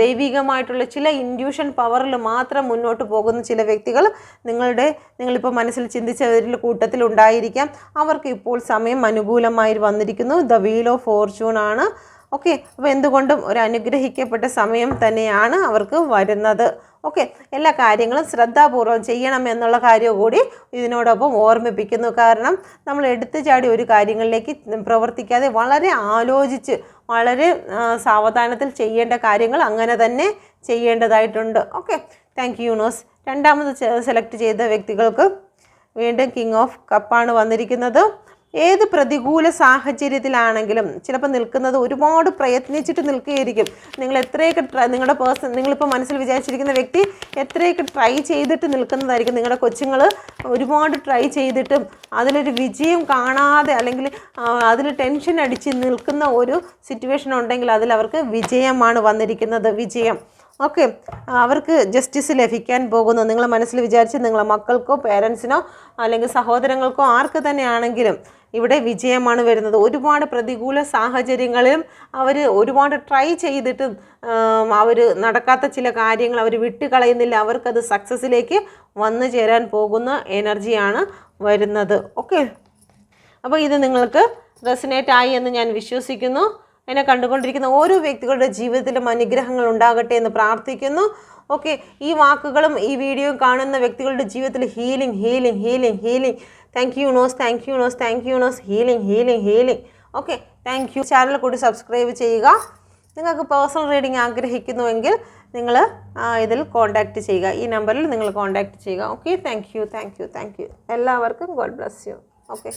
ദൈവികമായിട്ടുള്ള ചില ഇൻഡ്യൂഷൻ പവറിൽ മാത്രം മുന്നോട്ട് പോകുന്ന ചില വ്യക്തികൾ നിങ്ങളുടെ നിങ്ങളിപ്പോൾ മനസ്സിൽ ചിന്തിച്ചവരിൽ കൂട്ടത്തിൽ ഉണ്ടായിരിക്കാം. അവർക്ക് ഇപ്പോൾ സമയം അനുകൂലമായി വന്നിരിക്കുന്നു. ദ വീൽ ഓഫ് ഫോർച്യൂൺ ആണ്. ഓക്കെ അപ്പോൾ എന്തുകൊണ്ടും ഒരു അനുഗ്രഹിക്കപ്പെട്ട സമയം തന്നെയാണ് അവർക്ക് വരുന്നത്. ഓക്കെ എല്ലാ കാര്യങ്ങളും ശ്രദ്ധാപൂർവം ചെയ്യണം എന്നുള്ള കാര്യം കൂടി ഇതിനോടൊപ്പം ഓർമ്മിപ്പിക്കുന്നു. കാരണം നമ്മൾ എടുത്തു ചാടി ഒരു കാര്യങ്ങളിലേക്ക് പ്രവർത്തിക്കാതെ വളരെ ആലോചിച്ച് വളരെ സാവധാനത്തിൽ ചെയ്യേണ്ട കാര്യങ്ങൾ അങ്ങനെ തന്നെ ചെയ്യേണ്ടതായിട്ടുണ്ട്. ഓക്കെ താങ്ക് യു യൂണിവേഴ്സ് രണ്ടാമത് സെലക്ട് ചെയ്ത വ്യക്തികൾക്ക് വീണ്ടും കിങ് ഓഫ് കപ്പാണ് വന്നിരിക്കുന്നത്. ഏത് പ്രതികൂല സാഹചര്യത്തിലാണെങ്കിലും ചിലപ്പോൾ നിൽക്കുന്നത് ഒരുപാട് പ്രയത്നിച്ചിട്ട് നിൽക്കുകയായിരിക്കും. നിങ്ങൾ എത്രയൊക്കെ നിങ്ങളുടെ പേഴ്സൺ നിങ്ങളിപ്പോൾ മനസ്സിൽ വിചാരിച്ചിരിക്കുന്ന വ്യക്തി എത്രയൊക്കെ ട്രൈ ചെയ്തിട്ട് നിൽക്കുന്നതായിരിക്കും. നിങ്ങളുടെ കൊച്ചുങ്ങൾ ഒരുപാട് ട്രൈ ചെയ്തിട്ടും അതിലൊരു വിജയം കാണാതെ അല്ലെങ്കിൽ അതിൽ ടെൻഷൻ അടിച്ച് നിൽക്കുന്ന ഒരു സിറ്റുവേഷൻ ഉണ്ടെങ്കിൽ അതിൽ അവർക്ക് വിജയമാണ് വന്നിരിക്കുന്നത്. വിജയം. ഓക്കെ. അവർക്ക് ജസ്റ്റിസ് ലഭിക്കാൻ പോകുന്നു. നിങ്ങൾ മനസ്സിൽ വിചാരിച്ച് നിങ്ങളെ മക്കൾക്കോ പേരൻസിനോ അല്ലെങ്കിൽ സഹോദരങ്ങൾക്കോ ആർക്ക് തന്നെയാണെങ്കിലും ഇവിടെ വിജയമാണ് വരുന്നത്. ഒരുപാട് പ്രതികൂല സാഹചര്യങ്ങളിലും അവർ ഒരുപാട് ട്രൈ ചെയ്തിട്ടും അവർ നടക്കാത്ത ചില കാര്യങ്ങൾ അവർ വിട്ടുകളയുന്നില്ല. അവർക്കത് സക്സസ്സിലേക്ക് വന്നു ചേരാൻ പോകുന്ന എനർജിയാണ് വരുന്നത്. ഓക്കെ അപ്പോൾ ഇത് നിങ്ങൾക്ക് റെസിനേറ്റ് ആയി എന്ന് ഞാൻ വിശ്വസിക്കുന്നു. എന്നെ കണ്ടുകൊണ്ടിരിക്കുന്ന ഓരോ വ്യക്തികളുടെ ജീവിതത്തിലും അനുഗ്രഹങ്ങൾ ഉണ്ടാകട്ടെ എന്ന് പ്രാർത്ഥിക്കുന്നു. ഓക്കെ ഈ വാക്കുകളും ഈ വീഡിയോയും കാണുന്ന വ്യക്തികളുടെ ജീവിതത്തിൽ healing healing healing healing thank you nose thank you nose thank you nose healing healing healing okay thank you channel കൂടി സബ്സ്ക്രൈബ് ചെയ്യുക. നിങ്ങൾക്ക് പേഴ്സണൽ റീഡിംഗ് ആഗ്രഹിക്കുന്നുവെങ്കിൽ നിങ്ങൾ ഇതിൽ കോൺടാക്റ്റ് ചെയ്യുക. ഈ നമ്പറിൽ നിങ്ങൾ കോൺടാക്റ്റ് ചെയ്യുക. Okay thank you thank you thank you എല്ലാവർക്കും ഗോഡ് ബ്ലസ് യു ഓക്കെ